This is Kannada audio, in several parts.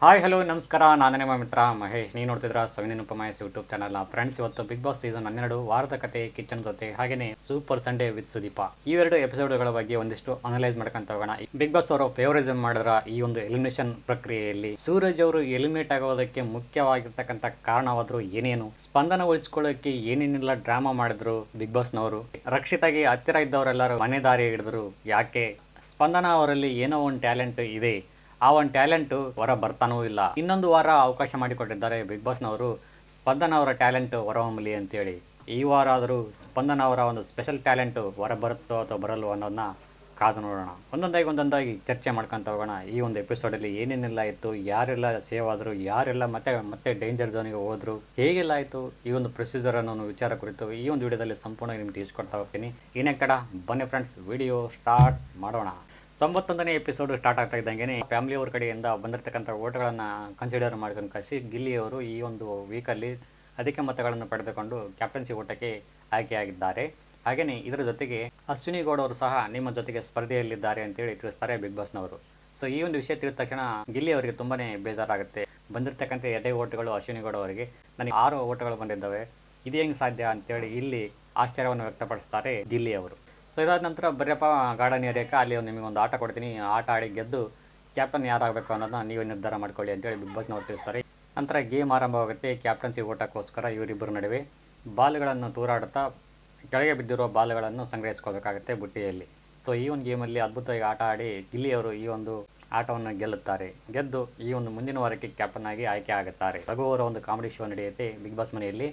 ಹಾಯ್, ಹಲೋ, ನಮಸ್ಕಾರ. ನಾನೇ ನಿಮ್ಮ ಮಿತ್ರ ಮಹೇಶ್. ನೀವು ನೋಡ್ತಿದ್ರ ಸವಿನಿನ ಉಪಮಹೇಶ್ ಯೂಟ್ಯೂಬ್ ಚಾನಲ್ ಫ್ರೆಂಡ್ಸ್ ಇವತ್ತು ಬಿಗ್ ಬಾಸ್ ಸೀಸನ್ ಹನ್ನೆರಡು, ವಾರದ ಕತೆ ಕಿಚನ್ ಜೊತೆ ಹಾಗೆಯೇ ಸೂಪರ್ ಸಂಡೇ ವಿತ್ ಸುದೀಪ. ಈ ಎರಡು ಎಪಿಸೋಡ್ಗಳ ಬಗ್ಗೆ ಒಂದಿಷ್ಟು ಅನಲೈಸ್ ಮಾಡ್ಕೊಂತ ಹೋಗೋಣ. ಬಿಗ್ ಬಾಸ್ ಅವರು ಫೇವರಿಸಮ್ ಮಾಡಿದ್ರ ಈ ಒಂದು ಎಲಿಮಿನೇಷನ್ ಪ್ರಕ್ರಿಯೆಯಲ್ಲಿ ಸೂರಜ್ ಅವರು ಎಲಿಮಿನೇಟ್ ಆಗೋದಕ್ಕೆ ಮುಖ್ಯವಾಗಿರ್ತಕ್ಕಂಥ ಕಾರಣವಾದ್ರು ಏನೇನು? ಸ್ಪಂದನ ಉಳಿಸ್ಕೊಳ್ಳೋಕೆ ಏನೇನೆಲ್ಲ ಡ್ರಾಮಾ ಮಾಡಿದ್ರು ಬಿಗ್ ಬಾಸ್ನವರು ರಕ್ಷಿತಾಗಿ ಹತ್ತಿರ ಇದ್ದವರೆಲ್ಲರೂ ಮನೆ ದಾರಿ ಹಿಡಿದ್ರು ಯಾಕೆ? ಸ್ಪಂದನ ಅವರಲ್ಲಿ ಏನೋ ಒಂದು ಟ್ಯಾಲೆಂಟ್ ಇದೆ. ಆ ಒಂದು ಟ್ಯಾಲೆಂಟು ಹೊರ ಬರ್ತಾನೂ ಇಲ್ಲ. ಇನ್ನೊಂದು ವಾರ ಅವಕಾಶ ಮಾಡಿಕೊಟ್ಟಿದ್ದಾರೆ ಬಿಗ್ ಬಾಸ್ನವರು ಸ್ಪಂದನ ಅವರ ಟ್ಯಾಲೆಂಟ್ ಹೊರಹೊಮ್ಮಲಿ ಅಂತೇಳಿ. ಈ ವಾರ ಆದರೂ ಸ್ಪಂದನ ಅವರ ಒಂದು ಸ್ಪೆಷಲ್ ಟ್ಯಾಲೆಂಟ್ ಹೊರ ಬರುತ್ತೋ ಅಥವಾ ಬರಲ್ವೋ ಅನ್ನೋದನ್ನ ಕಾದು ನೋಡೋಣ. ಒಂದೊಂದಾಗಿ ಒಂದೊಂದಾಗಿ ಚರ್ಚೆ ಮಾಡ್ಕೊತ ಹೋಗೋಣ. ಈ ಒಂದು ಎಪಿಸೋಡಲ್ಲಿ ಏನೇನೆಲ್ಲ ಇತ್ತು, ಯಾರೆಲ್ಲ ಸೇವ್ ಆದರು, ಯಾರೆಲ್ಲ ಮತ್ತೆ ಮತ್ತೆ ಡೇಂಜರ್ ಝೋನಿಗೆ ಹೋದ್ರು, ಹೇಗೆಲ್ಲ ಆಯಿತು, ಈ ಒಂದು ಪ್ರೊಸೀಜರ್ ಅನ್ನೋ ವಿಚಾರ ಕುರಿತು ಈ ಒಂದು ವಿಡಿಯೋದಲ್ಲಿ ಸಂಪೂರ್ಣವಾಗಿ ನಿಮ್ಗೆ ತಿಳಿಸ್ಕೊಡ್ತಾ ಹೋಗ್ತೀನಿ. ಏನೇ ಕಡ, ಬನ್ನಿ ಫ್ರೆಂಡ್ಸ್ ವಿಡಿಯೋ ಸ್ಟಾರ್ಟ್ ಮಾಡೋಣ. ತೊಂಬತ್ತೊಂದನೇ ಎಪಿಸೋಡ್ ಸ್ಟಾರ್ಟ್ ಆಗ್ತಾ ಇದ್ದಂಗೆ ಫ್ಯಾಮಿಲಿ ಅವ್ರ ಕಡೆಯಿಂದ ಬಂದಿರತಕ್ಕಂಥ ಓಟ್ಗಳನ್ನು ಕನ್ಸಿಡರ್ ಮಾಡ್ಕೊಂಡು ಕಳಿಸಿ ಗಿಲ್ಲಿಯವರು ಈ ಒಂದು ವೀಕಲ್ಲಿ ಅಧಿಕ ಮತಗಳನ್ನು ಪಡೆದುಕೊಂಡು ಕ್ಯಾಪ್ಟನ್ಸಿ ಓಟಕ್ಕೆ ಆಯ್ಕೆಯಾಗಿದ್ದಾರೆ. ಹಾಗೆಯೇ ಇದರ ಜೊತೆಗೆ ಅಶ್ವಿನಿ ಗೌಡ ಅವರು ಸಹ ನಿಮ್ಮ ಜೊತೆಗೆ ಸ್ಪರ್ಧೆಯಲ್ಲಿದ್ದಾರೆ ಅಂತೇಳಿ ತಿಳಿಸ್ತಾರೆ ಬಿಗ್ ಬಾಸ್ನವರು ಸೊ ಈ ಒಂದು ವಿಷಯ ತಿಳಿದ ತಕ್ಷಣ ಗಿಲ್ಲಿ ಅವರಿಗೆ ತುಂಬಾನೇ ಬೇಜಾರಾಗುತ್ತೆ. ಬಂದಿರತಕ್ಕಂಥ ಎದೆ ಓಟ್ಗಳು ಅಶ್ವಿನಿ ಗೌಡ ಅವರಿಗೆ. ನನಗೆ ಆರು ಓಟ್ಗಳು ಬಂದಿದ್ದಾವೆ. ಇದು ಹೆಂಗೆ ಸಾಧ್ಯ ಅಂತೇಳಿ ಇಲ್ಲಿ ಆಶ್ಚರ್ಯವನ್ನು ವ್ಯಕ್ತಪಡಿಸ್ತಾರೆ ಗಿಲ್ಲಿ ಅವರು. ಸೊ ಇದಾದ ನಂತರ ಬರ್ಯಪ್ಪ ಗಾರ್ಡನ್ ಏರಿಯಾಕ್ಕೆ ಅಲ್ಲಿ ನಿಮಗೆ ಒಂದು ಆಟ ಕೊಡ್ತೀನಿ. ಆಟ ಆಡಿ ಗೆದ್ದು ಕ್ಯಾಪ್ಟನ್ ಯಾರಾಗಬೇಕು ಅನ್ನೋದನ್ನ ನೀವು ನಿರ್ಧಾರ ಮಾಡ್ಕೊಳ್ಳಿ ಅಂತೇಳಿ ಬಿಗ್ ಬಾಸ್ನವ್ರು ತಿಳಿಸ್ತಾರೆ. ನಂತರ ಗೇಮ್ ಆರಂಭವಾಗುತ್ತೆ ಕ್ಯಾಪ್ಟನ್ಸಿ ಓಟಕ್ಕೋಸ್ಕರ ಇವರಿಬ್ಬರ ನಡುವೆ ಬಾಲ್ಗಳನ್ನು ತೂರಾಡುತ್ತಾ ಕೆಳಗೆ ಬಿದ್ದಿರುವ ಬಾಲ್ಗಳನ್ನು ಸಂಗ್ರಹಿಸ್ಕೋಬೇಕಾಗುತ್ತೆ ಬುಟ್ಟಿಯಲ್ಲಿ. ಸೊ ಈ ಒಂದು ಗೇಮಲ್ಲಿ ಅದ್ಭುತವಾಗಿ ಆಟ ಆಡಿ ಗಿಲ್ಲಿಯವರು ಈ ಒಂದು ಆಟವನ್ನು ಗೆಲ್ಲುತ್ತಾರೆ. ಗೆದ್ದು ಈ ಒಂದು ಮುಂದಿನ ವಾರಕ್ಕೆ ಕ್ಯಾಪ್ಟನ್ ಆಗಿ ಆಯ್ಕೆ ಆಗುತ್ತಾರೆ. ರಘುವರ ಒಂದು ಕಾಮಿಡಿ ಶೋ ನಡೆಯುತ್ತೆ ಬಿಗ್ ಬಾಸ್ ಮನೆಯಲ್ಲಿ.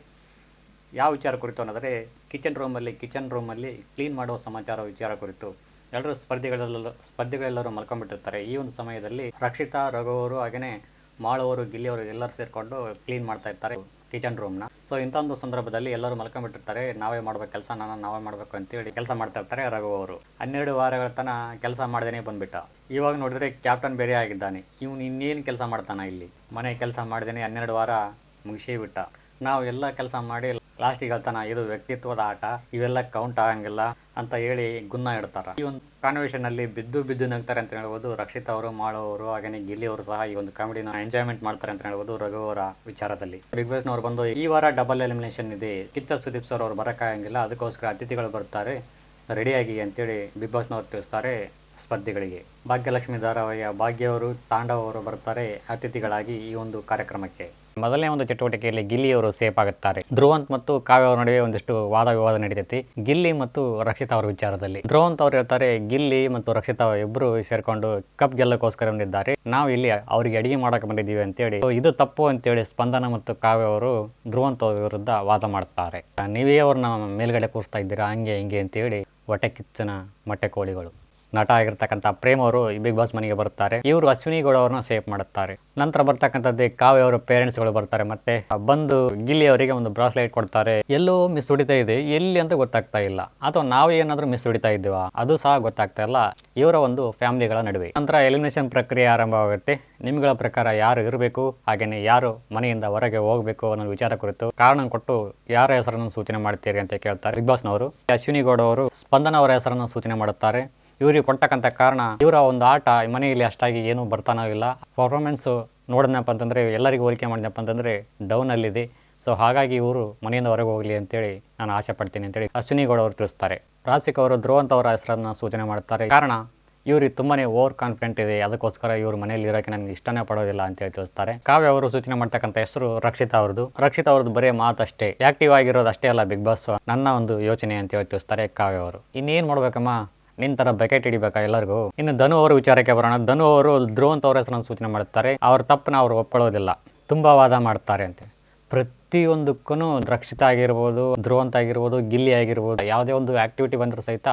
ಯಾವ ವಿಚಾರ ಕುರಿತು ಅನ್ನೋದ್ರೆ ಕಿಚನ್ ರೂಮಲ್ಲಿ ಕಿಚನ್ ರೂಮಲ್ಲಿ ಕ್ಲೀನ್ ಮಾಡುವ ಸಮಾಚಾರ ವಿಚಾರ ಕುರಿತು. ಎಲ್ಲರೂ ಸ್ಪರ್ಧೆಗಳಲ್ಲೂ ಸ್ಪರ್ಧೆಗಳೆಲ್ಲರೂ ಮಲ್ಕೊಂಡ್ಬಿಟ್ಟಿರ್ತಾರೆ. ಈ ಒಂದು ಸಮಯದಲ್ಲಿ ರಕ್ಷಿತಾ ರಘು ಅವರು ಹಾಗೆಯೇ ಮಾಳವರು, ಗಿಲ್ಲಿಯವರು ಎಲ್ಲರೂ ಸೇರಿಕೊಂಡು ಕ್ಲೀನ್ ಮಾಡ್ತಾ ಇರ್ತಾರೆ ಕಿಚನ್ ರೂಮ್ನ ಸೊ ಇಂಥ ಒಂದು ಸಂದರ್ಭದಲ್ಲಿ ಎಲ್ಲರೂ ಮಲ್ಕೊಂಡ್ಬಿಟ್ಟಿರ್ತಾರೆ. ನಾವೇ ಮಾಡ್ಬೇಕು ಕೆಲಸ, ನಾನು ನಾವೇ ಮಾಡಬೇಕು ಅಂತೇಳಿ ಕೆಲಸ ಮಾಡ್ತಾ ಇರ್ತಾರೆ ರಘು ಅವರು ಹನ್ನೆರಡು ವಾರಗಳ ತನಕ ಕೆಲಸ ಮಾಡ್ದೇನೆ ಬಂದ್ಬಿಟ್ಟ. ಇವಾಗ ನೋಡಿದ್ರೆ ಕ್ಯಾಪ್ಟನ್ ಬೇರೆ ಆಗಿದ್ದಾನೆ. ಇವನು ಇನ್ನೇನು ಕೆಲಸ ಮಾಡ್ತಾನ ಇಲ್ಲಿ? ಮನೆ ಕೆಲಸ ಮಾಡ್ದೇನೆ ಹನ್ನೆರಡು ವಾರ ಮುಗಿಸಿ ಬಿಟ್ಟ. ನಾವು ಎಲ್ಲ ಕೆಲಸ ಮಾಡಿ ಲಾಸ್ಟಿಗೆ ಹೇಳ್ತಾನ ಇದು ವ್ಯಕ್ತಿತ್ವದ ಆಟ, ಇವೆಲ್ಲ ಕೌಂಟ್ ಆಗಂಗಿಲ್ಲ ಅಂತ ಹೇಳಿ ಗುನ್ನ ಇಡ್ತಾರ. ಈ ಒಂದು ಕಾನ್ವರ್ಸೇಷನ್ ಅಲ್ಲಿ ಬಿದ್ದು ಬಿದ್ದು ನಗ್ತಾರೆ ಅಂತ ಹೇಳ್ಬೋದು, ರಕ್ಷಿತ್ ಅವರು ಮಾಡೋರು ಹಾಗೆ ಗಿಲ್ಲಿ ಅವರು ಸಹ ಈ ಒಂದು ಕಾಮಿಡಿನ ಎಂಜಾಯ್ಮೆಂಟ್ ಮಾಡ್ತಾರೆ ಅಂತ ಹೇಳ್ಬೋದು ರಘು ಅವರ ವಿಚಾರದಲ್ಲಿ. ಬಿಗ್ ಬಾಸ್ ನವರು ಬಂದು, ಈ ವಾರ ಡಬಲ್ ಎಲಿಮಿನೇಷನ್ ಇದೆ. ಕಿಚ್ಚ ಸುದೀಪ್ ಸರ್ ಅವರು ಬರೋಕ್ಕಾಗಂಗಿಲ್ಲ ಅದಕ್ಕೋಸ್ಕರ ಅತಿಥಿಗಳು ಬರ್ತಾರೆ. ರೆಡಿಯಾಗಿ ಅಂತೇಳಿ ಬಿಗ್ ಬಾಸ್ ನವರು ತಿಳಿಸ್ತಾರೆ ಸ್ಪರ್ಧಿಗಳಿಗೆ. ಭಾಗ್ಯಲಕ್ಷ್ಮಿ ಧಾರಾವಾಹಿಯ ಭಾಗ್ಯ ಅವರು, ತಾಂಡವ್ ಅವರು ಬರ್ತಾರೆ ಅತಿಥಿಗಳಾಗಿ ಈ ಒಂದು ಕಾರ್ಯಕ್ರಮಕ್ಕೆ. ಮೊದಲನೇ ಒಂದು ಚಟುವಟಿಕೆಯಲ್ಲಿ ಗಿಲ್ಲಿ ಅವರು ಸೇಫ್ ಆಗುತ್ತಾರೆ. ಧ್ರುವಂತ್ ಮತ್ತು ಕಾವ್ಯ ಅವರ ನಡುವೆ ಒಂದಿಷ್ಟು ವಾದ ವಿವಾದ ನಡೀತೈತಿ. ಗಿಲ್ಲಿ ಮತ್ತು ರಕ್ಷಿತಾ ಅವರ ವಿಚಾರದಲ್ಲಿ. ಧ್ರುವಂತ್ ಅವರು ಹೇಳ್ತಾರೆ, ಗಿಲ್ಲಿ ಮತ್ತು ರಕ್ಷಿತಾ ಇಬ್ಬರು ಸೇರ್ಕೊಂಡು ಕಪ್ ಗೆಲ್ಲಕ್ಕೋಸ್ಕರ ಬಂದಿದ್ದಾರೆ. ನಾವು ಇಲ್ಲಿ ಅವರಿಗೆ ಅಡಿಗೆ ಮಾಡಕ್ಕೆ ಬಂದಿದ್ದೀವಿ ಅಂತೇಳಿ. ಹೇಳಿ ಇದು ತಪ್ಪು ಅಂತೇಳಿ ಸ್ಪಂದನ ಮತ್ತು ಕಾವ್ಯ ಅವರು ಧ್ರುವಂತ್ ಅವರ ವಿರುದ್ಧ ವಾದ ಮಾಡ್ತಾರೆ. ನೀವೇ ಅವ್ರನ್ನ ಮೇಲ್ಗಡೆ ಕೂರಿಸ್ತಾ ಇದ್ದೀರಾ, ಹಂಗೆ ಹಿಂಗೆ ಅಂತೇಳಿ ಹೊಟ್ಟೆ ಕಿಚ್ಚನ ಮೊಟ್ಟೆ ಕೋಳಿಗಳು. ನಟ ಆಗಿರ್ತಕ್ಕಂಥ ಪ್ರೇಮ್ ಅವರು ಬಿಗ್ ಬಾಸ್ ಮನೆಗೆ ಬರ್ತಾರೆ ಇವರು ಅಶ್ವಿನಿ ಗೌಡ ಅವ್ರನ್ನ ಸೇಫ್ ಮಾಡುತ್ತಾರೆ. ನಂತರ ಬರ್ತಕ್ಕಂಥದ್ದೇ ಕಾವ್ಯ ಅವರ ಪೇರೆಂಟ್ಸ್ಗಳು ಬರ್ತಾರೆ. ಮತ್ತೆ ಬಂದು ಗಿಲ್ಲಿ ಅವರಿಗೆ ಒಂದು ಬ್ರಾಸ್ಲೈಟ್ ಕೊಡ್ತಾರೆ. ಎಲ್ಲೋ ಮಿಸ್ ಹೊಡಿತಾ ಇದೆ. ಎಲ್ಲಿ ಅಂತ ಗೊತ್ತಾಗ್ತಾ ಇಲ್ಲ. ಅಥವಾ ನಾವು ಏನಾದರೂ ಮಿಸ್ ಹೊಡಿತಾ ಇದ್ದೀವಾ? ಅದು ಸಹ ಗೊತ್ತಾಗ್ತಾ ಇಲ್ಲ. ಇವರ ಒಂದು ಫ್ಯಾಮಿಲಿಗಳ ನಡುವೆ. ನಂತರ ಎಲಿಮಿನೇಷನ್ ಪ್ರಕ್ರಿಯೆ ಆರಂಭವಾಗುತ್ತೆ. ನಿಮ್ಗಳ ಪ್ರಕಾರ ಯಾರು ಇರಬೇಕು? ಹಾಗೇನೆ ಯಾರು ಮನೆಯಿಂದ ಹೊರಗೆ ಹೋಗಬೇಕು ಅನ್ನೋ ವಿಚಾರ ಕುರಿತು ಕಾರಣ ಕೊಟ್ಟು ಯಾರ ಹೆಸರನ್ನು ಸೂಚನೆ ಮಾಡ್ತೀರಿ ಅಂತ ಕೇಳ್ತಾರೆ ಬಿಗ್ ಬಾಸ್ನವರು. ಅಶ್ವಿನಿ ಗೌಡ ಅವರು ಸ್ಪಂದನ ಅವರ ಹೆಸರನ್ನು ಸೂಚನೆ ಮಾಡುತ್ತಾರೆ. ಇವರಿಗೆ ಕೊಟ್ಟಕ್ಕಂಥ ಕಾರಣ ಇವರ ಒಂದು ಆಟ ಮನೆಯಲ್ಲಿ ಅಷ್ಟಾಗಿ ಏನೂ ಬರ್ತಾನೋ ಇಲ್ಲ. ಪರ್ಫಾರ್ಮೆನ್ಸು ನೋಡಿದ್ನಪ್ಪ ಅಂತಂದರೆ, ಎಲ್ಲರಿಗೂ ಹೋಲಿಕೆ ಮಾಡಿದ್ನಪ್ಪ ಅಂತಂದರೆ ಡೌನಲ್ಲಿದೆ ಸೊ ಹಾಗಾಗಿ ಇವರು ಮನೆಯಿಂದ ಹೊರಗೆ ಹೋಗಲಿ ಅಂತೇಳಿ ನಾನು ಆಸೆ ಪಡ್ತೀನಿ ಅಂತೇಳಿ ಅಶ್ವಿನಿ ಗೌಡ ಅವರು ತಿಳಿಸ್ತಾರೆ. ರಾಸಿಕ್ ಅವರು, ಧ್ರುವಂತ ಅವರ ಹೆಸರನ್ನು ಸೂಚನೆ ಮಾಡ್ತಾರೆ. ಕಾರಣ ಇವ್ರಿಗೆ ತುಂಬಾನೇ ಓವರ್ ಕಾನ್ಫಿಡೆಂಟ್ ಇದೆ. ಅದಕ್ಕೋಸ್ಕರ ಇವರು ಮನೆಯಲ್ಲಿ ಇರೋಕೆ ನನಗೆ ಇಷ್ಟನೇ ಪಡೋದಿಲ್ಲ ಅಂತ ಹೇಳಿ ತಿಳಿಸ್ತಾರೆ. ಕಾವ್ಯ ಅವರು ಸೂಚನೆ ಮಾಡ್ತಕ್ಕಂಥ ಹೆಸರು ರಕ್ಷಿತಾ ಅವ್ರದ್ದು. ರಕ್ಷಿತಾ ಅವ್ರದ್ದು ಬರೀ ಮಾತಷ್ಟೇ ಆಕ್ಟಿವ್ ಆಗಿರೋದು ಅಷ್ಟೇ ಅಲ್ಲ ಬಿಗ್ ಬಾಸ್ ನನ್ನ ಒಂದು ಯೋಚನೆ ಅಂತ ಹೇಳಿ ತಿಳಿಸ್ತಾರೆ ಕಾವ್ಯ ಅವರು. ಇನ್ನೇನು ಮಾಡ್ಬೇಕಮ್ಮ? ನಿನ್ ತರ ಬೆಕೆಟ್ ಹಿಡಿಬೇಕಾ ಎಲ್ಲರಿಗೂ? ಇನ್ನು ಧನು ಅವರ ವಿಚಾರಕ್ಕೆ ಬರೋಣ. ಧನು ಅವರು ಧ್ರುವಂತ ಅವರ ಹೆಸರನ್ನು ಸೂಚನೆ ಮಾಡುತ್ತಾರೆ ಅವ್ರ ತಪ್ಪನ್ನ ಅವ್ರು ಒಪ್ಪಳೋದಿಲ್ಲ ತುಂಬಾ ವಾದ ಮಾಡ್ತಾರೆ ಅಂತ. ಪ್ರತಿಯೊಂದಕ್ಕೂ ರಕ್ಷಿತ ಆಗಿರ್ಬೋದು, ಧ್ರುವಂತ ಆಗಿರ್ಬೋದು, ಗಿಲ್ಲಿ ಆಗಿರ್ಬೋದು, ಯಾವುದೇ ಒಂದು ಆಕ್ಟಿವಿಟಿ ಬಂದರೂ ಸಹಿತ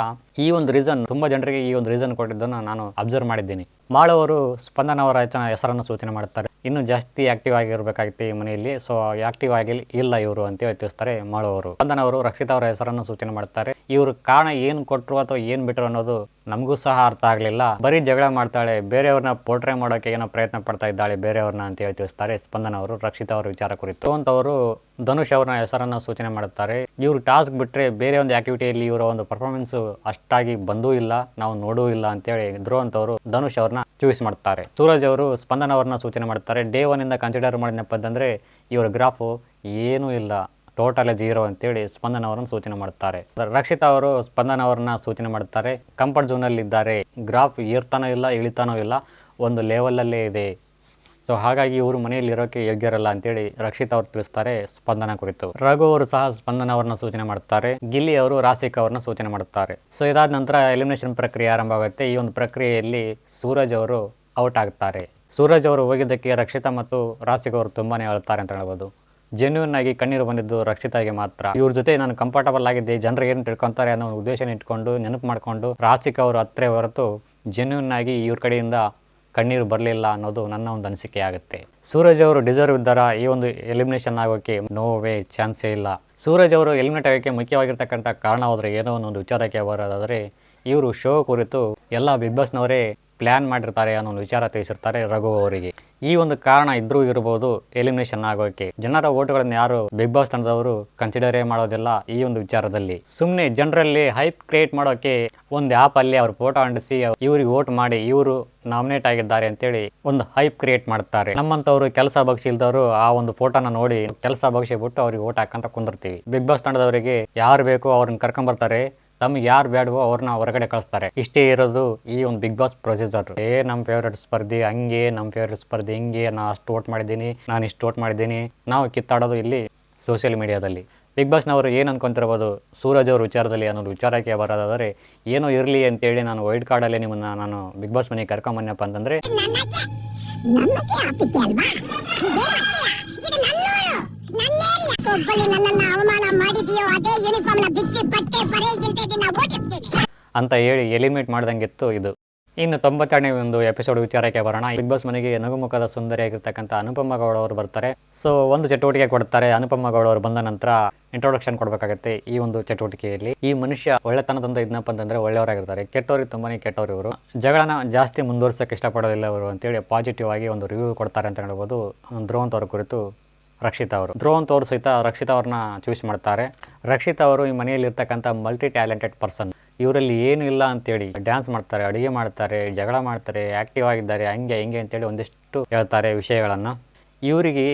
ಈ ಒಂದು ರೀಸನ್ ತುಂಬಾ ಜನರಿಗೆ ಈ ಒಂದು ರೀಸನ್ ಕೊಟ್ಟಿದ್ದನ್ನು ನಾನು ಅಬ್ಸರ್ವ್ ಮಾಡಿದ್ದೀನಿ. ಮಾಳವರು ಸ್ಪಂದನ ಅವರ ಹೆಚ್ಚಿನ ಹೆಸರನ್ನು ಸೂಚನೆ ಮಾಡುತ್ತಾರೆ ಇನ್ನು ಜಾಸ್ತಿ ಆಕ್ಟಿವ್ ಆಗಿರಬೇಕಾಗಿತ್ತು ಈ ಮನೆಯಲ್ಲಿ. ಸೊ ಆಕ್ಟಿವ್ ಆಗಿ ಇಲ್ಲ ಇವರು ಅಂತ ಯೋಚಿಸ್ತಾರೆ ಸ್ಪಂದನವರು ಸ್ಪಂದನ ಅವರು ರಕ್ಷಿತ ಅವರ ಹೆಸರನ್ನು ಸೂಚನೆ ಮಾಡುತ್ತಾರೆ ಇವರು ಕಾರಣ ಏನು ಕೊಟ್ಟರು ಅಥವಾ ಏನು ಬಿಟ್ಟರು ಅನ್ನೋದು ನಮಗೂ ಸಹ ಅರ್ಥ ಆಗಲಿಲ್ಲ. ಬರೀ ಜಗಳ ಮಾಡ್ತಾಳೆ, ಬೇರೆಯವ್ರನ್ನ ಪೋರ್ಟ್ರೇ ಮಾಡೋಕೆ ಏನೋ ಪ್ರಯತ್ನ ಪಡ್ತಾ ಇದ್ದಾಳೆ ಬೇರೆಯವ್ರನ್ನ ಅಂತ ಹೇಳಿ ತಿಳಿಸ್ತಾರೆ ಸ್ಪಂದನ ಅವರು, ರಕ್ಷಿತ ಅವರ ವಿಚಾರ ಕುರಿತು. ಅಂತವರು ಧನುಷ್ ಅವರ ಹೆಸರನ್ನ ಸೂಚನೆ ಮಾಡುತ್ತಾರೆ. ಇವರು ಟಾಸ್ಕ್ ಬಿಟ್ಟರೆ ಬೇರೆ ಒಂದು ಆಕ್ಟಿವಿಟಿಯಲ್ಲಿ ಇವರ ಒಂದು ಪರ್ಫಾರ್ಮೆನ್ಸ್ ಅಷ್ಟಾಗಿ ಬಂದೂ ಇಲ್ಲ, ನಾವು ನೋಡೂ ಇಲ್ಲ ಅಂತ ಅವರು ಧನುಷ್ ಅವ್ರನ್ನ ಚೂಸ್ ಮಾಡ್ತಾರೆ. ಸೂರಜ್ ಅವರು ಸ್ಪಂದನ ಅವ್ರನ್ನ ಸೂಚನೆ ಮಾಡ್ತಾರೆ ಡೇ ಒನ್ ಇಂದ ಕನ್ಸಿಡರ್ ಮಾಡಿದ್ನಪ್ಪ ಅಂತಂದರೆ ಇವರ ಗ್ರಾಫು ಏನೂ ಇಲ್ಲ. ಟೋಟಲ್ ಜೀರೋ ಅಂತೇಳಿ ಸ್ಪಂದನ್ ಅವರನ್ನು ಸೂಚನೆ ಮಾಡುತ್ತಾರೆ ರಕ್ಷಿತಾ ಅವರು ಸ್ಪಂದನ್ ಅವರನ್ನ ಸೂಚನೆ ಮಾಡುತ್ತಾರೆ ಕಂಫರ್ಟ್ ಝೋನಲ್ಲಿ ಇದ್ದಾರೆ. ಗ್ರಾಫ್ ಏರ್ತಾನೋ ಇಲ್ಲ, ಇಳಿತಾನೋ ಇಲ್ಲ, ಒಂದು ಲೆವೆಲಲ್ಲೇ ಇದೆ. ಸೊ ಹಾಗಾಗಿ ಇವರು ಮನೆಯಲ್ಲಿ ಇರೋಕೆ ಯೋಗ್ಯರಲ್ಲ ಅಂತೇಳಿ ರಕ್ಷಿತ್ ಅವರು ತಿಳಿಸ್ತಾರೆ ಸ್ಪಂದನ ಕುರಿತು. ರಘು ಅವರು ಸಹ ಸ್ಪಂದನ ಅವರನ್ನ ಸೂಚನೆ ಮಾಡುತ್ತಾರೆ ಗಿಲ್ಲಿ ಅವರು ರಾಸಿಕ್ ಅವರನ್ನ ಸೂಚನೆ ಮಾಡುತ್ತಾರೆ ಸೊ ಇದಾದ ನಂತರ ಎಲಿಮಿನೇಷನ್ ಪ್ರಕ್ರಿಯೆ ಆರಂಭ ಆಗುತ್ತೆ. ಈ ಒಂದು ಪ್ರಕ್ರಿಯೆಯಲ್ಲಿ ಸೂರಜ್ ಅವರು ಔಟ್ ಆಗ್ತಾರೆ. ಸೂರಜ್ ಅವರು ಹೋಗಿದ್ದಕ್ಕೆ ರಕ್ಷಿತಾ ಮತ್ತು ರಾಸಿಕ್ ಅವರು ತುಂಬಾನೇ ಅಳ್ತಾರೆ ಅಂತ ಹೇಳ್ಬೋದು. ಜೆನ್ಯೂನ್ ಆಗಿ ಕಣ್ಣೀರು ಬಂದಿದ್ದು ರಕ್ಷಿತಾಗೆ ಮಾತ್ರ. ಇವ್ರ ಜೊತೆ ನಾನು ಕಂಫರ್ಟಬಲ್ ಆಗಿದ್ದೆ. ಜನರು ಏನು ತಿಳ್ಕೊಂತಾರೆ ಅನ್ನೋ ಉದ್ದೇಶನ ಇಟ್ಕೊಂಡು, ನೆನಪು ಮಾಡಿಕೊಂಡು ರಾಸಿಕ್ ಅವರು ಹತ್ರ ಹೊರತು ಜೆನ್ಯೂನ್ ಆಗಿ ಇವ್ರ ಕಡೆಯಿಂದ ಕಣ್ಣೀರು ಬರಲಿಲ್ಲ ಅನ್ನೋದು ನನ್ನ ಒಂದು ಅನಿಸಿಕೆ ಆಗುತ್ತೆ. ಸೂರಜ್ ಅವರು ಡಿಸರ್ವ್ ಇದ್ದಾರ? ಈ ಒಂದು ಎಲಿಮಿನೇಷನ್ ಆಗೋಕ್ಕೆ ನೋ ವೇ ಚಾನ್ಸೇ ಇಲ್ಲ. ಸೂರಜ್ ಅವರು ಎಲಿಮಿನೇಟ್ ಆಗೋಕ್ಕೆ ಮುಖ್ಯವಾಗಿರ್ತಕ್ಕಂಥ ಕಾರಣ ಹೋದರೆ ಏನೋ ಒಂದು ವಿಚಾರಕ್ಕೆ ಬರೋದಾದರೆ, ಇವರು ಶೋ ಕುರಿತು ಎಲ್ಲ ಬಿಗ್ ಬಾಸ್ನವರೇ ಪ್ಲ್ಯಾನ್ ಮಾಡಿರ್ತಾರೆ ಅನ್ನೋ ಒಂದು ವಿಚಾರ ತಿಳಿಸಿರ್ತಾರೆ ರಘು ಅವರಿಗೆ. ಈ ಒಂದು ಕಾರಣ ಇದ್ರೂ ಇರಬಹುದು ಎಲಿಮಿನೇಷನ್ ಆಗೋಕೆ. ಜನರ ಓಟುಗಳನ್ನು ಯಾರು ಬಿಗ್ ಬಾಸ್ ತಂಡದವರು ಕನ್ಸಿಡರೇ ಮಾಡೋದಿಲ್ಲ ಈ ಒಂದು ವಿಚಾರದಲ್ಲಿ. ಸುಮ್ಮನೆ ಜನರಲ್ಲಿ ಹೈಪ್ ಕ್ರಿಯೇಟ್ ಮಾಡೋಕೆ ಒಂದು ಆಪ್ ಅಲ್ಲಿ ಅವ್ರ ಫೋಟೋ ಅಂಟಿಸಿ ಇವ್ರಿಗೆ ವೋಟ್ ಮಾಡಿ ಇವರು ನಾಮಿನೇಟ್ ಆಗಿದ್ದಾರೆ ಅಂತೇಳಿ ಒಂದು ಹೈಪ್ ಕ್ರಿಯೇಟ್ ಮಾಡ್ತಾರೆ. ನಮ್ಮಂತವರು ಕೆಲಸ ಬಗ್ಸಿಲ್ದವರು ಆ ಒಂದು ಫೋಟೋನ ನೋಡಿ ಕೆಲಸ ಬಗ್ಸಿ ಬಿಟ್ಟು ಅವ್ರಿಗೆ ವೋಟ್ ಹಾಕಂತ ಕುಂದಿರ್ತೀವಿ. ಬಿಗ್ ಬಾಸ್ ತಂಡದವರಿಗೆ ಯಾರು ಬೇಕೋ ಅವ್ರನ್ನ ಕರ್ಕೊಂಬರ್ತಾರೆ. ತಮ್ಗೆ ಯಾರು ಬೇಡವೋ ಅವ್ರನ್ನ ಹೊರಗಡೆ ಕಳಿಸ್ತಾರೆ. ಇಷ್ಟೇ ಇರೋದು ಈ ಒಂದು ಬಿಗ್ ಬಾಸ್ ಪ್ರೊಸೀಜರ್ ಏ ನಮ್ಮ ಫೇವ್ರೇಟ್ ಸ್ಪರ್ಧಿ, ಹಂಗೆ ನಮ್ಮ ಫೇವ್ರೇಟ್ ಸ್ಪರ್ಧಿ, ಹಿಂಗೆ, ನಾ ಅಷ್ಟು ಓಟ್ ಮಾಡಿದ್ದೀನಿ, ನಾನು ಇಷ್ಟು ಓಟ್ ಮಾಡಿದ್ದೀನಿ. ನಾವು ಕಿತ್ತಾಡೋದು ಇಲ್ಲಿ ಸೋಷಿಯಲ್ ಮೀಡಿಯಾದಲ್ಲಿ ಬಿಗ್ ಬಾಸ್ನವರು ಏನು ಅನ್ಕೊಂತಿರ್ಬೋದು? ಸೂರಜ್ ಅವ್ರ ವಿಚಾರದಲ್ಲಿ ಅನ್ನೋದು ವಿಚಾರಕ್ಕೆ ಬರೋದಾದರೆ, ಏನೋ ಇರಲಿ ಅಂತೇಳಿ ನಾನು ವೈಲ್ಡ್ ಕಾರ್ಡಲ್ಲೇ ನಿಮ್ಮನ್ನು ನಾನು ಬಿಗ್ ಬಾಸ್ ಮನೆಗೆ ಕರ್ಕೊಂಬನ್ನಪ್ಪ ಅಂತಂದರೆ ಅಂತ ಹೇಳಿ ಎಲಿಮಿನೇಟ್ ಮಾಡ್ದಂಗಿತ್ತು ಇದು. ಇನ್ನು ತೊಂಬತ್ತೆರಡನೇ ಒಂದು ಎಪಿಸೋಡ್ ವಿಚಾರಕ್ಕೆ ಬರೋಣ. ಬಿಗ್ ಬಾಸ್ ಮನೆಗೆ ನಗುಮುಖದ ಸುಂದರಿಯಾಗಿರ್ತಕ್ಕಂಥ ಅನುಪಮ ಗೌಡ ಅವರು ಬರ್ತಾರೆ. ಸೊ ಒಂದು ಚಟುವಟಿಕೆ ಕೊಡ್ತಾರೆ ಅನುಪಮ ಗೌಡ ಅವರು ಬಂದ ನಂತರ ಇಂಟ್ರೊಡಕ್ಷನ್ ಕೊಡಬೇಕಾಗುತ್ತೆ ಈ ಒಂದು ಚಟುವಟಿಕೆಯಲ್ಲಿ. ಈ ಮನುಷ್ಯ ಒಳ್ಳೆತನದಿಂದ ಇದ್ನಪ್ಪ ಅಂತಂದ್ರೆ ಒಳ್ಳೆಯವರಾಗಿರ್ತಾರೆ. ಕೆಟ್ಟವ್ರಿಗೆ ತುಂಬಾನೇ ಕೆಟ್ಟವರು ಇವರು. ಜಗಳನ ಜಾಸ್ತಿ ಮುಂದುವರ್ಸಕ್ಕೆ ಇಷ್ಟಪಡೋದಿಲ್ಲ ಅವರು ಅಂತೇಳಿ ಪಾಸಿಟಿವ್ ಆಗಿ ಒಂದು ರಿವ್ಯೂ ಕೊಡ್ತಾರೆ ಅಂತ ಹೇಳ್ಬೋದು. ಧ್ರುವಂತ್ ಕುರಿತು ರಕ್ಷಿತಾ ಅವರು. ಧ್ರುವಂತ್ ಅವರು ಸಹಿತ ರಕ್ಷಿತಾ ಅವ್ರನ್ನ ಚೂಸ್ ಮಾಡ್ತಾರೆ. ರಕ್ಷಿತ್ ಅವರು ಈ ಮನೆಯಲ್ಲಿರ್ತಕ್ಕಂಥ ಮಲ್ಟಿ ಟ್ಯಾಲೆಂಟೆಡ್ ಪರ್ಸನ್ ಇವರಲ್ಲಿ ಏನು ಇಲ್ಲ ಅಂತೇಳಿ ಡ್ಯಾನ್ಸ್ ಮಾಡ್ತಾರೆ, ಅಡುಗೆ ಮಾಡ್ತಾರೆ, ಜಗಳ ಮಾಡ್ತಾರೆ ಆ್ಯಕ್ಟಿವ್ ಆಗಿದ್ದಾರೆ, ಹಂಗೆ, ಹಿಂಗೆ ಅಂತೇಳಿ ಒಂದಿಷ್ಟು ಹೇಳ್ತಾರೆ ವಿಷಯಗಳನ್ನು. ಇವರಿಗೆ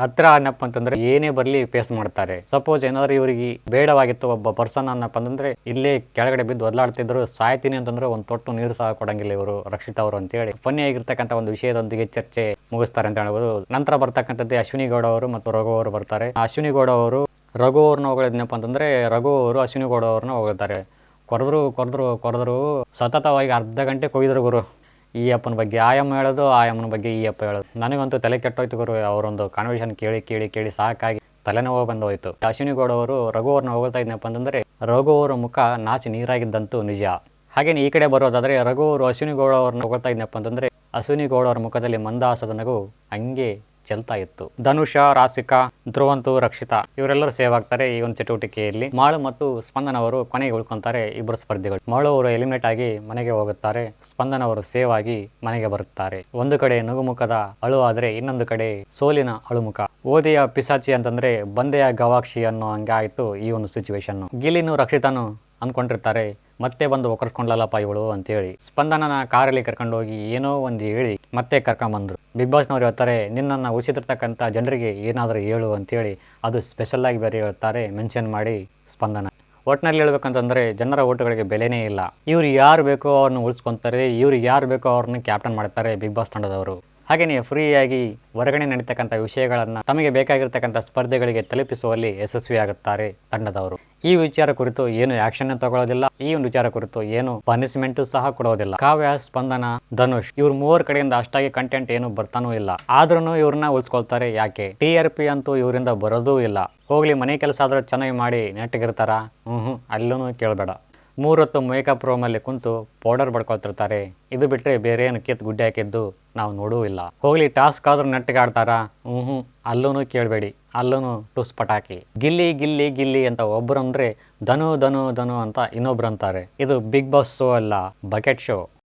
ಹತ್ರ ಅನ್ನಪ್ಪ ಅಂತಂದ್ರೆ ಏನೇ ಬರಲಿ ಫೇಸ್ ಮಾಡ್ತಾರೆ. ಸಪೋಸ್ ಏನಾದ್ರು ಇವರಿಗೆ ಬೇಡವಾಗಿತ್ತು ಒಬ್ಬ ಪರ್ಸನ್ ಅನ್ನಪ್ಪ ಅಂತಂದ್ರೆ ಇಲ್ಲೇ ಕೆಳಗಡೆ ಬಿದ್ದು ಒದ್ಲಾಡ್ತಿದ್ರು ಸಾಯ್ತೀನಿ ಅಂತಂದ್ರೆ ಒಂದು ತೊಟ್ಟು ನೀರು ಸಹ ಕೊಡಂಗಿಲ್ಲ ಇವರು, ರಕ್ಷಿತ ಅವರು ಅಂತ ಹೇಳಿ ಆಗಿರ್ತಕ್ಕಂಥ ಒಂದು ವಿಷಯದೊಂದಿಗೆ ಚರ್ಚೆ ಮುಗಿಸ್ತಾರೆ ಅಂತ ಹೇಳ್ಬೋದು. ನಂತರ ಬರ್ತಕ್ಕಂಥದ್ದೇ ಅಶ್ವಿನಿ ಗೌಡ ಅವರು ಮತ್ತು ರಘು ಅವರು ಬರ್ತಾರೆ. ಅಶ್ವಿನಿ ಗೌಡ ಅವರು ರಘು ಅವ್ರನ್ನ ಹೊಗಳಿದ್ನಪ್ಪ ಅಂತಂದ್ರೆ ರಘು ಅವರು ಅಶ್ವಿನಿ ಗೌಡ ಅವ್ರನ್ನ ಹೊಗಳ್ತಾರೆ. ಕೊರೆದ್ರು ಕೊರೆದ್ರು ಕೊರೆದ್ರು ಸತತವಾಗಿ ಅರ್ಧ ಗಂಟೆ ಕೊಯ್ದ್ರು ಗುರು. ಈ ಅಪ್ಪನ ಬಗ್ಗೆ, ಆ ಅಮ್ಮ ಹೇಳೋದು, ಆ ಅಮ್ಮನ ಬಗ್ಗೆ ಈ ಅಪ್ಪ ಹೇಳೋದು. ನನಗಂತೂ ತಲೆ ಕೆಟ್ಟೋಯ್ತು ಗುರು, ಅವರೊಂದು ಕಾನ್ವರ್ಸೇಷನ್ ಕೇಳಿ ಕೇಳಿ ಕೇಳಿ ಸಾಕಾಗಿ ತಲೆನೋವು ಬಂದು ಹೋಯ್ತು ಅಶ್ವಿನಿ ಗೌಡ ಅವರು ರಘುವರನ್ನ ಹೊಗಳ್ತಾ ಇದ್ನಪ್ಪ ಅಂತಂದ್ರೆ ರಘುವರ ಮುಖ ನಾಚಿ ನೀರಾಗಿದ್ದಂತೂ ನಿಜ. ಹಾಗೇನೆ ಈ ಕಡೆ ಬರೋದಾದ್ರೆ, ರಘು ಅವರು ಅಶ್ವಿನಿ ಗೌಡ ಅವ್ರನ್ನ ಹೊಗಳ್ತಾ ಇದ್ನಪ್ಪ ಅಂತಂದ್ರೆ ಅಶ್ವಿನಿ ಗೌಡ ಅವ್ರ ಮುಖದಲ್ಲಿ ಮಂದಾಸದ ನಗು ಹಂಗೆ ಚೆಲ್ತಾ ಇತ್ತು. ಧನುಷ ರಾಸಿಕಾ ಧ್ರುವಂತು, ರಕ್ಷಿತಾ ಇವರೆಲ್ಲರೂ ಸೇವ್ ಆಗ್ತಾರೆ ಈ ಒಂದು ಚಟುವಟಿಕೆಯಲ್ಲಿ. ಮಾಳು ಮತ್ತು ಸ್ಪಂದನ ಅವರು ಕೊನೆಗೆ ಉಳ್ಕೊಂತಾರೆ ಇಬ್ಬರು ಸ್ಪರ್ಧಿಗಳು. ಮಾಳು ಅವರು ಎಲಿಮಿನೇಟ್ ಆಗಿ ಮನೆಗೆ ಹೋಗುತ್ತಾರೆ. ಸ್ಪಂದನ ಅವರು ಸೇವ್ ಆಗಿ ಮನೆಗೆ ಬರುತ್ತಾರೆ. ಒಂದು ಕಡೆ ನಗುಮುಖದ ಅಳು ಆದ್ರೆ ಇನ್ನೊಂದು ಕಡೆ ಸೋಲಿನ ಅಳುಮುಖ. ಓದಿಯ ಪಿಸಾಚಿ ಅಂತಂದ್ರೆ ಬಂದೆಯ ಗವಾಕ್ಷಿ ಅನ್ನೋ ಹಂಗೆ ಆಯಿತು ಈ ಒಂದು ಸಿಚುವೇಶನ್ ಗಿಲಿನು ರಕ್ಷಿತಾನು ಅಂದ್ಕೊಂಡಿರ್ತಾರೆ. ಮತ್ತೆ ಬಂದು ಒಕ್ಕರ್ಸ್ಕೊಂಡ್ಲಲ್ಲಪ್ಪ ಇವಳು ಅಂತೇಳಿ ಸ್ಪಂದನನ ಕಾರಲ್ಲಿ ಕರ್ಕೊಂಡು ಹೋಗಿ ಏನೋ ಒಂದು ಹೇಳಿ ಮತ್ತೆ ಕರ್ಕೊಂಬಂದ್ರು. ಬಿಗ್ ಬಾಸ್ನವ್ರು ಹೇಳ್ತಾರೆ, ನಿನ್ನನ್ನು ಉಳಿಸಿರ್ತಕ್ಕಂಥ ಜನರಿಗೆ ಏನಾದರೂ ಹೇಳು ಅಂತೇಳಿ ಅದು ಸ್ಪೆಷಲ್ ಆಗಿ ಬೇರೆ ಹೇಳ್ತಾರೆ ಮೆನ್ಷನ್ ಮಾಡಿ ಸ್ಪಂದನ. ಒಟ್ಟಿನಲ್ಲಿ ಹೇಳ್ಬೇಕಂತಂದ್ರೆ ಜನರ ಓಟುಗಳಿಗೆ ಬೆಲೆನೇ ಇಲ್ಲ. ಇವ್ರು ಯಾರು ಬೇಕೋ ಅವ್ರನ್ನ ಉಳಿಸ್ಕೊಂತಾರೆ, ಇವ್ರು ಯಾರು ಬೇಕೋ ಅವ್ರನ್ನ ಕ್ಯಾಪ್ಟನ್ ಮಾಡ್ತಾರೆ ಬಿಗ್ ಬಾಸ್ ತಂಡದವರು. ಹಾಗೆಯೇ ಫ್ರೀಯಾಗಿ ಹೊರಗಡೆ ನಡೀತಕ್ಕಂಥ ವಿಷಯಗಳನ್ನು ತಮಗೆ ಬೇಕಾಗಿರ್ತಕ್ಕಂಥ ಸ್ಪರ್ಧೆಗಳಿಗೆ ತಲುಪಿಸುವಲ್ಲಿ ಯಶಸ್ವಿಯಾಗುತ್ತಾರೆ ತಂಡದವರು. ಈ ವಿಚಾರ ಕುರಿತು ಏನು ಆಕ್ಷನ್ ತಗೊಳ್ಳೋದಿಲ್ಲ, ಈ ಒಂದು ವಿಚಾರ ಕುರಿತು ಏನು ಪನಿಷ್ಮೆಂಟ್ ಸಹ ಕೊಡೋದಿಲ್ಲ. ಕಾವ್ಯ, ಸ್ಪಂದನ, ಧನುಷ್ ಇವ್ರ ಮೂವರ್ ಕಡೆಯಿಂದ ಅಷ್ಟಾಗಿ ಕಂಟೆಂಟ್ ಏನು ಬರ್ತಾನೂ ಇಲ್ಲ. ಆದ್ರೂ ಇವ್ರನ್ನ ಉಳಿಸ್ಕೊಳ್ತಾರೆ ಯಾಕೆ? ಟಿ ಆರ್ ಪಿ ಅಂತೂ ಇವರಿಂದ ಬರೋದೂ ಇಲ್ಲ. ಹೋಗ್ಲಿ ಮನೆ ಕೆಲಸ ಆದ್ರೂ ಚೆನ್ನಾಗಿ ಮಾಡಿ ನೆಟ್ಟಗಿರ್ತಾರ? ಹ್ಞೂ ಹ್ಞೂ ಅಲ್ಲೂ ಕೇಳಬೇಡ. ಮೂರೊತ್ತು ಮೇಕಪ್ ರೂಮಲ್ಲಿ ಕುಂತು ಪೌಡರ್ ಬಡ್ಕೊಳ್ತಿರ್ತಾರೆ. ಇದು ಬಿಟ್ಟರೆ ಬೇರೆ ಏನು ಕಿತ್ತು ಗುಡ್ಡೆ ಹಾಕಿದ್ದು ನಾವು ಇಲ್ಲ. ಹೋಗ್ಲಿ ಟಾಸ್ಕ್ ಆದ್ರೂ ಹ್ಞೂ ಹ್ಞೂ ಅಲ್ಲೂ ಕೇಳಬೇಡಿ. ಅಲ್ಲೂ ಟುಸ್ ಪಟಾಕಿ. ಗಿಲ್ಲಿ ಗಿಲ್ಲಿ ಗಿಲ್ಲಿ ಅಂತ ಒಬ್ಬರು ಅಂದರೆ ಧನು ಧನು ಧನು ಅಂತ ಇನ್ನೊಬ್ರು ಅಂತಾರೆ. ಇದು ಬಿಗ್ ಬಾಸ್ ಶೋ ಅಲ್ಲ ಬಕೆಟ್ ಶೋ